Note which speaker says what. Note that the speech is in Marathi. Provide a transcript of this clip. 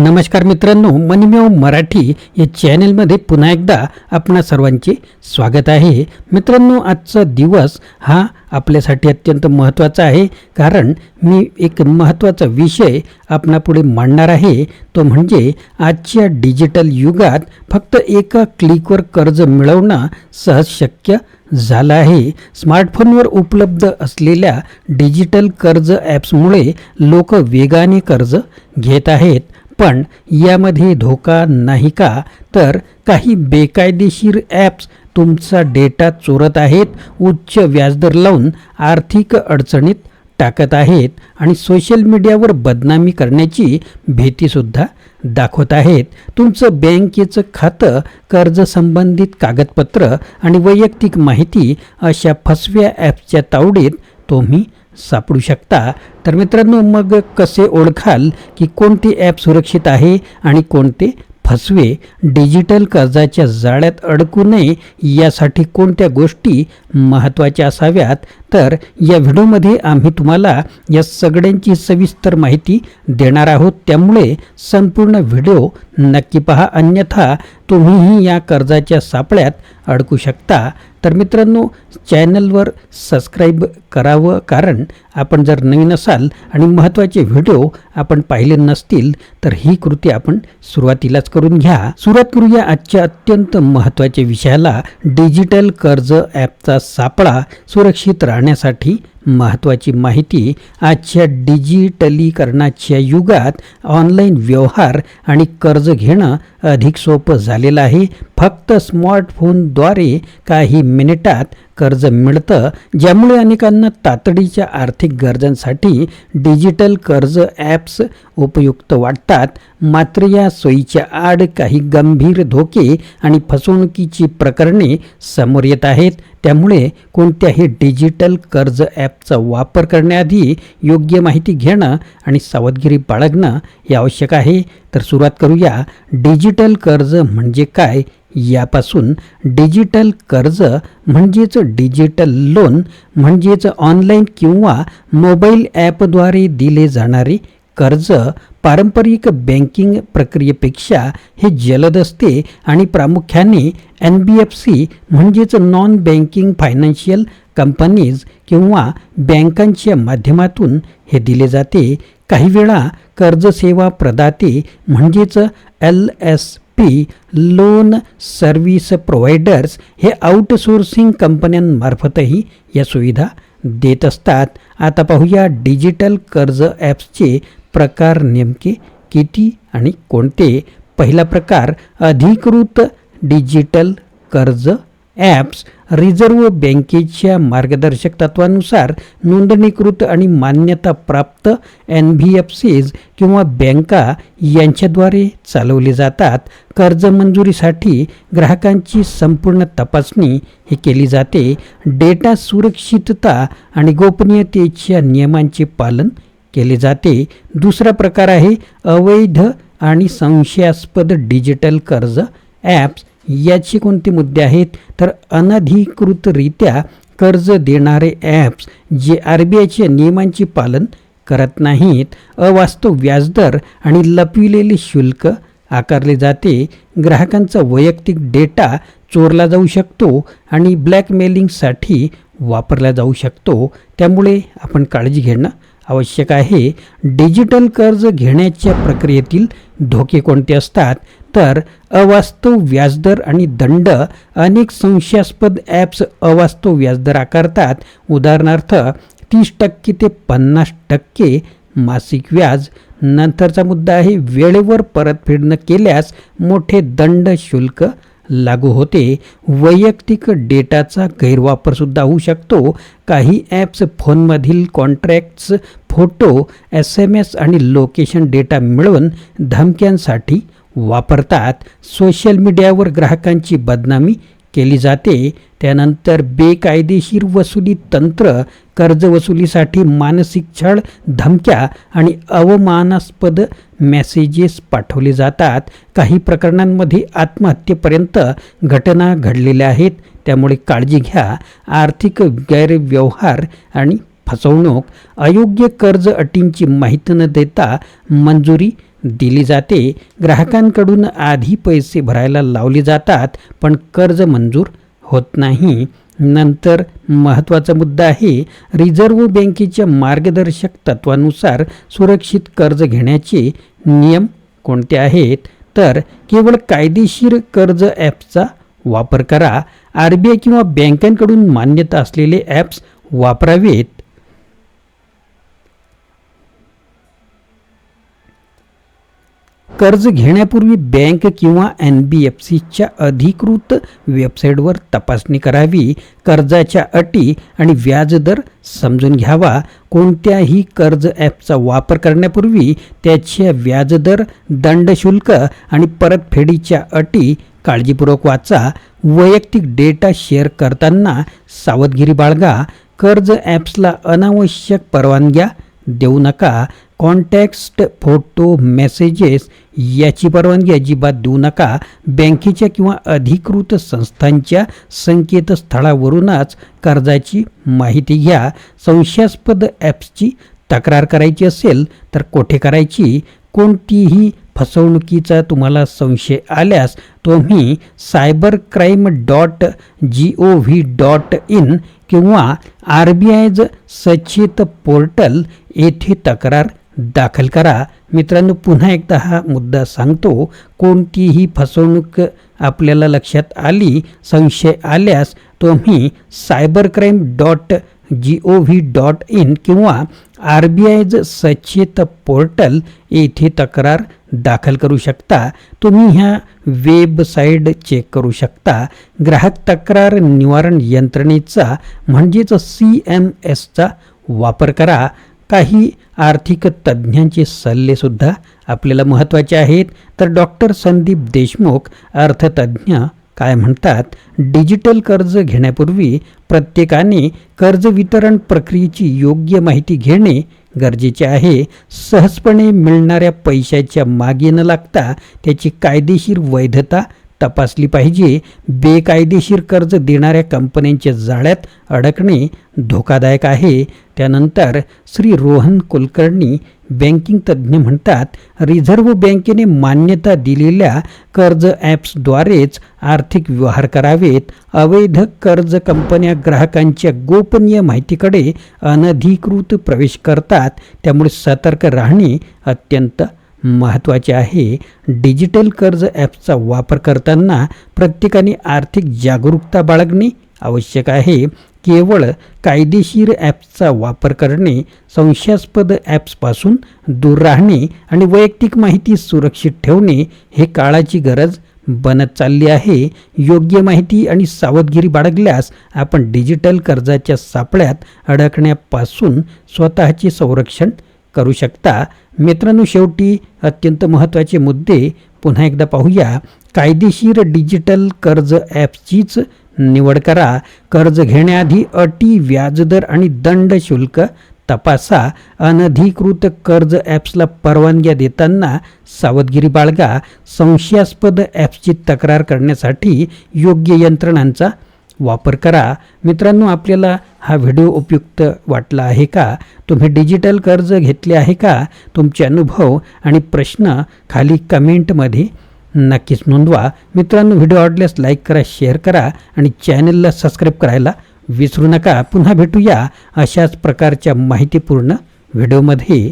Speaker 1: नमस्कार मित्रांनो मनीमेव मराठी या चॅनेलमध्ये पुन्हा एकदा आपणा सर्वांचे स्वागत आहे. मित्रांनो आजचा दिवस हा आपल्यासाठी अत्यंत महत्त्वाचा आहे. कारण मी एक महत्त्वाचा विषय आपणापुढे मांडणार आहे. तो म्हणजे आजच्या डिजिटल युगात फक्त एका क्लिकवर कर्ज मिळवणं सहज शक्य झालं आहे. स्मार्टफोनवर उपलब्ध असलेल्या डिजिटल कर्ज ॲप्समुळे लोक वेगाने कर्ज घेत आहेत. पण यामध्ये धोका नाही का? तर काही बेकायदेशीर ॲप्स तुमचा डेटा चोरत आहेत उच्च व्याजदर लावून आर्थिक अडचणीत टाकत आहेत आणि सोशल मीडियावर बदनामी करण्याची भीतीसुद्धा दाखवत आहेत. तुमचं बँकेचं खातं कर्ज संबंधित कागदपत्र आणि वैयक्तिक माहिती अशा फसव्या ॲप्सच्या तावडीत तुम्ही सापडू शकता. तर मित्रांनो मग कसे ओळखाल की कोणते ॲप सुरक्षित आहे आणि कोणते फसवे? डिजिटल कर्जाच्या जाळ्यात अडकू नये यासाठी कोणत्या गोष्टी महत्त्वाच्या असाव्यात? तर या व्हिडिओमध्ये आम्ही तुम्हाला या सगळ्यांची सविस्तर माहिती देणार आहोत. त्यामुळे संपूर्ण व्हिडिओ नक्की पहा. अन्यथा तुम्हीही या कर्जाच्या सापळ्यात अडकू शकता. तर मित्रांनो चॅनलवर सबस्क्राईब करावं कारण आपण जर नवीन असाल आणि महत्त्वाचे व्हिडिओ आपण पाहिले नसतील तर ही कृती आपण सुरुवातीलाच करून घ्या. सुरुवात करूया आजच्या अत्यंत महत्त्वाच्या विषयाला. डिजिटल कर्ज ॲपचा सापळा सुरक्षित राहण्यासाठी महत्त्वाची माहिती आजच्या डिजिटलीकरणाच्या युगात ऑनलाईन व्यवहार आणि कर्ज घेणं अधिक सोपं झालेलं आहे. फक्त स्मार्टफोनद्वारे काही मिनिटात कर्ज मिळतं ज्यामुळे अनेकांना तातडीच्या आर्थिक गरजांसाठी डिजिटल कर्ज ॲप्स उपयुक्त वाटतात. मात्र या सोयीच्या आड काही गंभीर धोके आणि फसवणुकीची प्रकरणे समोर येत आहेत. त्यामुळे कोणत्याही डिजिटल कर्ज ॲपचा वापर करण्याआधी योग्य माहिती घेणं आणि सावधगिरी बाळगणं हे आवश्यक आहे. तर सुरुवात करूया. डिजिटल कर्ज म्हणजे काय? यापासून डिजिटल कर्ज म्हणजेच डिजिटल लोन म्हणजेच ऑनलाईन किंवा मोबाईल ॲपद्वारे दिले जाणारे कर्ज पारंपरिक बँकिंग प्रक्रियेपेक्षा हे जलद असते आणि प्रामुख्याने एन बी एफ सी म्हणजेच नॉन बँकिंग फायनान्शियल कंपनीज किंवा बँकांच्या माध्यमातून हे दिले जाते. काही वेळा कर्जसेवा प्रदाते म्हणजेच L S P loan service providers हे आउटसोर्सिंग कंपन्यांमार्फतही या सुविधा देत असतात. आता पाहूया डिजिटल कर्ज ॲप्सचे प्रकार नेमके किती आणि कोणते? पहिला प्रकार अधिकृत डिजिटल कर्ज ॲप्स रिझर्व्ह बँकेच्या मार्गदर्शक तत्वानुसार नोंदणीकृत आणि मान्यताप्राप्त एन बी एफ सीज किंवा बँका यांच्याद्वारे चालवले जातात. कर्ज मंजुरीसाठी ग्राहकांची संपूर्ण तपासणी ही केली जाते. डेटा सुरक्षितता आणि गोपनीयतेच्या नियमांचे पालन केले जाते. दुसरा प्रकार आहे अवैध आणि संशयास्पद डिजिटल कर्ज ॲप्स याचे कोणते मुद्दे आहेत? तर अनधिकृतरित्या कर्ज देणारे ॲप्स जे आर बी आयच्या नियमांचे पालन करत नाहीत. अवास्तव व्याजदर आणि लपविलेले शुल्क आकारले जाते. ग्राहकांचा वैयक्तिक डेटा चोरला जाऊ शकतो आणि ब्लॅकमेलिंगसाठी वापरला जाऊ शकतो. त्यामुळे आपण काळजी घेणं आवश्यक आहे. डिजिटल कर्ज घेण्याच्या प्रक्रियेतील धोके कोणते असतात? तर अवास्तव व्याजदर आणि दंड अनेक संशयास्पद ॲप्स अवास्तव व्याजदर आकारतात. उदाहरणार्थ तीस टक्के ते पन्नास टक्के मासिक व्याज. नंतरचा मुद्दा आहे वेळेवर परतफेड न केल्यास मोठे दंड शुल्क लागू होते. वैयक्तिक डेटाचा गैरवापरसुद्धा होऊ शकतो. काही ॲप्स फोनमधील contracts photo S M S आणि लोकेशन डेटा मिळवून धमक्यांसाठी वापरतात. सोशल मीडियावर ग्राहकांची बदनामी केली जाते. त्यानंतर बेकायदेशीर वसुली तंत्र कर्जवसुलीसाठी मानसिक छळ धमक्या आणि अवमानास्पद मेसेजेस पाठवले जातात. काही प्रकरणांमध्ये आत्महत्येपर्यंत घटना घडलेल्या आहेत. त्यामुळे काळजी घ्या. आर्थिक गैरव्यवहार आणि फसवणूक अयोग्य कर्ज अटींची माहिती न देता मंजुरी दिली जाते. ग्राहकांकडून आधी पैसे भरायला लावले जातात पण कर्ज मंजूर होत नाही. नंतर महत्त्वाचा मुद्दा आहे रिझर्व्ह बँकेच्या मार्गदर्शक तत्वानुसार सुरक्षित कर्ज घेण्याचे नियम कोणते आहेत? तर केवळ कायदेशीर कर्ज ॲप्सचा वापर करा. आर बी आय किंवा बँकांकडून मान्यता असलेले ॲप्स वापरावेत. कर्ज घेण्यापूर्वी बँक किंवा एन बी एफ सीच्या अधिकृत वेबसाईटवर तपासणी करावी कर्जाच्या अटी आणि व्याजदर समजून घ्यावा. कोणत्याही कर्ज ॲपचा वापर करण्यापूर्वी त्याच्या व्याजदर दंड शुल्क आणि परतफेडीच्या अटी काळजीपूर्वक वाचा. वैयक्तिक डेटा शेअर करताना सावधगिरी बाळगा. कर्ज ॲप्सला अनावश्यक परवानग्या देऊ नका. कॉन्टॅक्स्ट फोटो मेसेजेस याची परवानगी अजिबात देऊ नका. बँकेच्या किंवा अधिकृत संस्थांच्या संकेतस्थळावरूनच कर्जाची माहिती घ्या. संशयास्पद ॲप्सची तक्रार करायची असेल तर कोठे करायची? कोणतीही फसवणुकीचा तुम्हाला संशय आल्यास तुम्ही cyber crime dot G O V dot in किंवा R B I's Sachet portal येथे तक्रार दाखल करा. मित्रांनो पुन्हा एकदा हा मुद्दा सांगतो. कोणतीही फसवणूक आपल्याला लक्षात आली संशय आल्यास तुम्ही cyber crime dot G O V dot in किंवा R B I's Sachet portal येथे तक्रार दाखल करू शकता. तुम्ही ह्या वेबसाईट चेक करू शकता. ग्राहक तक्रार निवारण यंत्रणेचा म्हणजेच सी एम एसचा वापर करा. काही आर्थिक तज्ज्ञांचे सल्लेसुद्धा आपल्याला महत्त्वाचे आहेत. तर डॉक्टर संदीप देशमुख अर्थतज्ज्ञ काय म्हणतात डिजिटल कर्ज घेण्यापूर्वी प्रत्येकाने कर्ज वितरण प्रक्रियेची योग्य माहिती घेणे गरजेचे आहे. सहजपणे मिळणाऱ्या पैशाच्या मागे न लागता त्याची कायदेशीर वैधता तपासली पाहिजे. बेकायदेशीर कर्ज देणाऱ्या कंपन्यांच्या जाळ्यात अडकणे धोकादायक आहे. त्यानंतर श्री रोहन कुलकर्णी बँकिंग तज्ज्ञ म्हणतात रिझर्व्ह बँकेने मान्यता दिलेल्या कर्ज ॲप्सद्वारेच आर्थिक व्यवहार करावेत. अवैध कर्ज कंपन्या ग्राहकांच्या गोपनीय माहितीकडे अनधिकृत प्रवेश करतात. त्यामुळे सतर्क राहणे अत्यंत महत्त्वाचे आहे. डिजिटल कर्ज ॲप्सचा वापर करताना प्रत्येकाने आर्थिक जागरूकता बाळगणे आवश्यक आहे. केवळ कायदेशीर ॲप्सचा वापर करणे संशयास्पद ॲप्सपासून दूर राहणे आणि वैयक्तिक माहिती सुरक्षित ठेवणे हे काळाची गरज बनत चालली आहे. योग्य माहिती आणि सावधगिरी बाळगल्यास आपण डिजिटल कर्जाच्या सापळ्यात अडकण्यापासून स्वतःचे संरक्षण करू शकता. मित्रांनो शेवटी अत्यंत महत्त्वाचे मुद्दे पुन्हा एकदा पाहूया. कायदेशीर डिजिटल कर्ज ॲप्सचीच निवड करा. कर्ज घेण्याआधी अटी व्याजदर आणि दंड शुल्क तपासा. अनधिकृत कर्ज ॲप्सला परवानग्या देताना सावधगिरी बाळगा. संशयास्पद ॲप्सची तक्रार करण्यासाठी योग्य यंत्रणांचा वापर करा. मित्रांनो आपल्याला हा व्हिडिओ उपयुक्त वाटला आहे का? तुम्ही डिजिटल कर्ज घेतले आहे का? तुमचे अनुभव आणि प्रश्न खाली कमेंटमध्ये नक्कीच नोंदवा. मित्रांनो व्हिडिओ आवडल्यास लाईक करा शेअर करा आणि चॅनलला सबस्क्राईब करायला विसरू नका. पुन्हा भेटूया अशाच प्रकारच्या माहितीपूर्ण व्हिडिओमध्ये.